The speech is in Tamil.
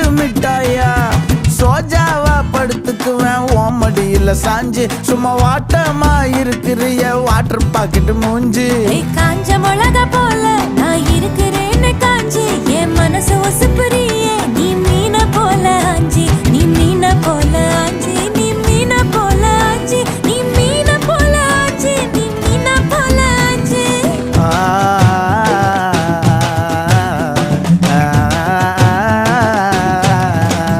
பஞ்சு மிட்டாயா? சோஜாவா படுத்துக்குவேன். ஓமடியில சாஞ்சு. சும்மா வாட்டமா இருக்கிறிய. வாட்டர் பாக்கெட் மூஞ்சி. காஞ்ச மிளகா போ.